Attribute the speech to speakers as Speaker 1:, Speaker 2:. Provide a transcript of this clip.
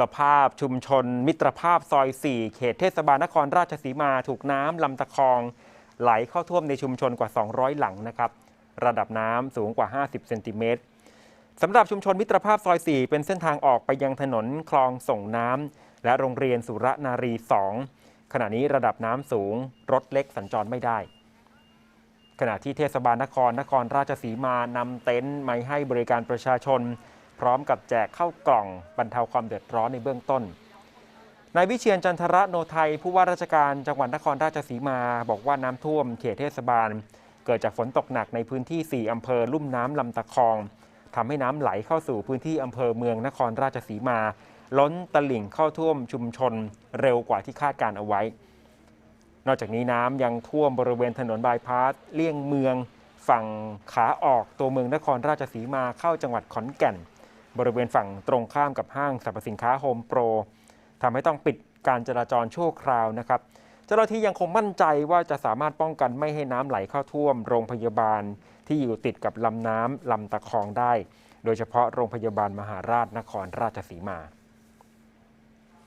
Speaker 1: สภาพชุมชน มิตรภาพซอย 4 เขตเทศบาลนครราชสีมาถูกน้ำลำตะคอง ไหลเข้าท่วมในชุมชนกว่า 200 หลังนะครับ ระดับน้ำสูงกว่า 50 เซนติเมตรสำหรับชุมชนมิตรภาพซอย 4 เป็นเส้นทางออกไปยังถนนคลองส่งน้ำและโรงเรียนสุรนารี 2 ขณะนี้ระดับน้ำสูง รถเล็กสัญจรไม่ได้ ขณะที่เทศบาลนครนครราชสีมานำเต็นท์มาให้บริการประชาชน พร้อมกับแจกข้าวกล่องบรรเทาความเดือดร้อนในเบื้องต้นนายวิเชียนจันทระโนไทยผู้ว่าราชการจังหวัดนครราชสีมา บอกว่าน้ำท่วมเขตเทศบาล เกิดจากฝนตกหนักในพื้นที่ 4อำเภอลุ่มน้ำลำตะคองทำให้น้ำไหลเข้าสู่พื้นที่อำเภอเมืองนครราชสีมา ล้นตลิ่งเข้าท่วมชุมชนเร็วกว่าที่คาดการเอาไว้ นอกจากนี้น้ำยังท่วมบริเวณถนนบายพาสเลี่ยงเมือง ฝั่งขาออกตัวเมืองนครราชสีมาเข้าจังหวัดขอนแก่น บริเวณฝั่งตรงข้ามกับห้างสรรพสินค้าโฮมโปรทำให้ต้องปิดการจราจรชั่วคราวนะครับ เจ้าหน้าที่ยังคงมั่นใจว่าจะสามารถป้องกันไม่ให้น้ำไหลเข้าท่วม โรงพยาบาลที่อยู่ติดกับลำน้ำลำตะคองได้ โดยเฉพาะโรงพยาบาลมหาราชนครราชสีมา